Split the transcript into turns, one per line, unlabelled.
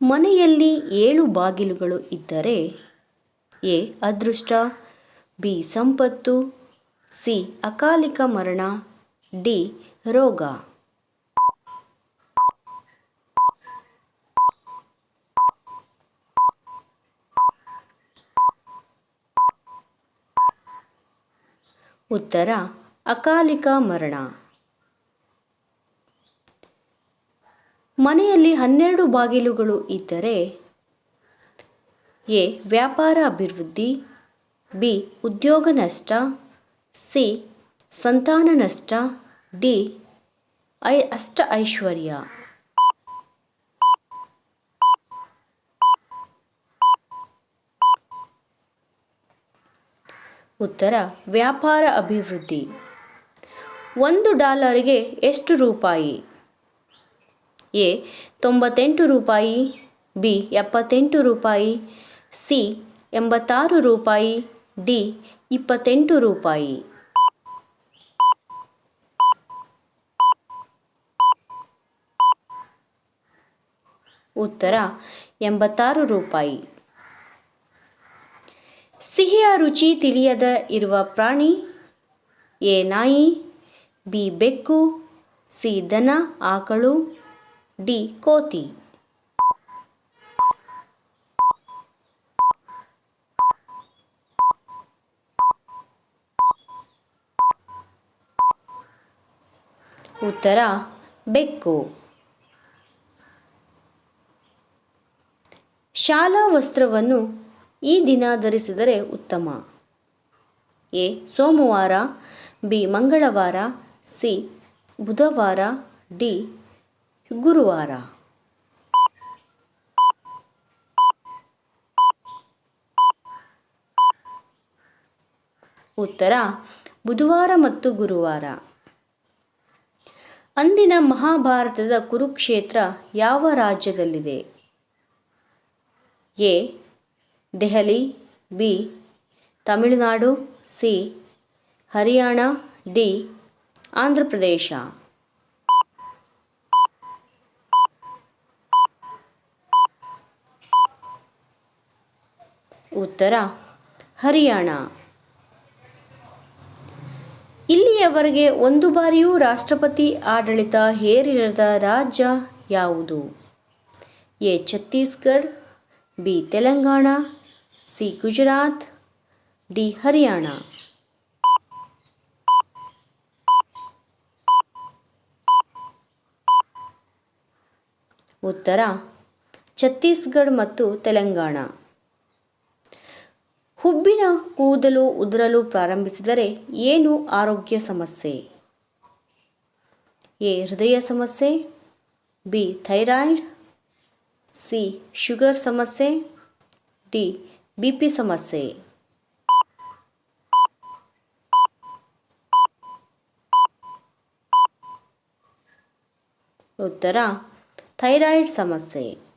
ಮನೆಯಲ್ಲಿ ಏಳು ಬಾಗಿಲುಗಳು ಇದ್ದರೆ ಎ, ಅದೃಷ್ಟ, ಬಿ, ಸಂಪತ್ತು, ಸಿ, ಅಕಾಲಿಕ ಮರಣ, ಡಿ, ರೋಗ. ಉತ್ತರ, ಅಕಾಲಿಕ ಮರಣ. ಮನೆಯಲ್ಲಿ ಹನ್ನೆರಡು ಬಾಗಿಲುಗಳು ಇದ್ದರೆ ಎ. ವ್ಯಾಪಾರ ಅಭಿವೃದ್ಧಿ, ಬಿ. ಉದ್ಯೋಗ ನಷ್ಟ, ಸಿ. ಸಂತಾನ ನಷ್ಟ, ಡಿ. ಐ. ಅಷ್ಟ ಐಶ್ವರ್ಯ. ಉತ್ತರ, ವ್ಯಾಪಾರ ಅಭಿವೃದ್ಧಿ. ಒಂದು ಡಾಲರ್ಗೆ ಎಷ್ಟು ರೂಪಾಯಿ? ಎ, ತೊಂಬತ್ತೆಂಟು ರೂಪಾಯಿ, ಬಿ, ಎಪ್ಪತ್ತೆಂಟು ರೂಪಾಯಿ, ಸಿ, ಎಂಬತ್ತಾರು ರೂಪಾಯಿ, ಡಿ, ಇಪ್ಪತ್ತೆಂಟು ರೂಪಾಯಿ. ಉತ್ತರ, ಎಂಬತ್ತಾರು ರೂಪಾಯಿ. ಸಿಹಿಯ ರುಚಿ ತಿಳಿಯದ ಇರುವ ಪ್ರಾಣಿ ಎ ನಾಯಿ, ಬಿ ಬೆಕ್ಕು, ಸಿ ದನ, ಆಕಳು ಡಿ ಕೋತಿ. ಉತ್ತರ, ಬೆಕ್ಕು. ಶಾಲಾ ವಸ್ತ್ರವನ್ನು ಈ ದಿನ ಧರಿಸಿದರೆ ಉತ್ತಮ. ಎ. ಸೋಮವಾರ, ಬಿ. ಮಂಗಳವಾರ, ಸಿ. ಬುಧವಾರ, ಡಿ. ಗುರುವಾರ. ಉತ್ತರ, ಬುಧವಾರ ಮತ್ತು ಗುರುವಾರ. ಅಂದಿನ ಮಹಾಭಾರತದ ಕುರುಕ್ಷೇತ್ರ ಯಾವ ರಾಜ್ಯದಲ್ಲಿದೆ? A, Delhi, B, Tamil Nadu, C, Haryana, D Andhra Pradesh ಉತ್ತರ, ಹರಿಯಾಣ. ಇಲ್ಲಿಯವರೆಗೆ ಒಂದು ಬಾರಿಯೂ ರಾಷ್ಟ್ರಪತಿ ಆಡಳಿತ ಹೇರಿರದ ರಾಜ್ಯ ಯಾವುದು? A, Chhattisgarh, B, Telangana, C, Gujarat, D, Haryana. ಉತ್ತರ, ಛತ್ತೀಸ್ಗಢ ಮತ್ತು ತೆಲಂಗಾಣ. ಹುಬ್ಬಿನ ಕೂದಲು ಉದುರಲು ಪ್ರಾರಂಭಿಸಿದರೆ ಏನು ಆರೋಗ್ಯ ಸಮಸ್ಯೆ? ಎ. ಹೃದಯ ಸಮಸ್ಯೆ, ಬಿ. Thyroid, C. ಶುಗರ್ ಸಮಸ್ಯೆ, ಡಿ. ಬಿ. ಪಿ ಸಮಸ್ಯೆ. ಉತ್ತರ. ಥೈರಾಯ್ಡ್ ಸಮಸ್ಯೆ.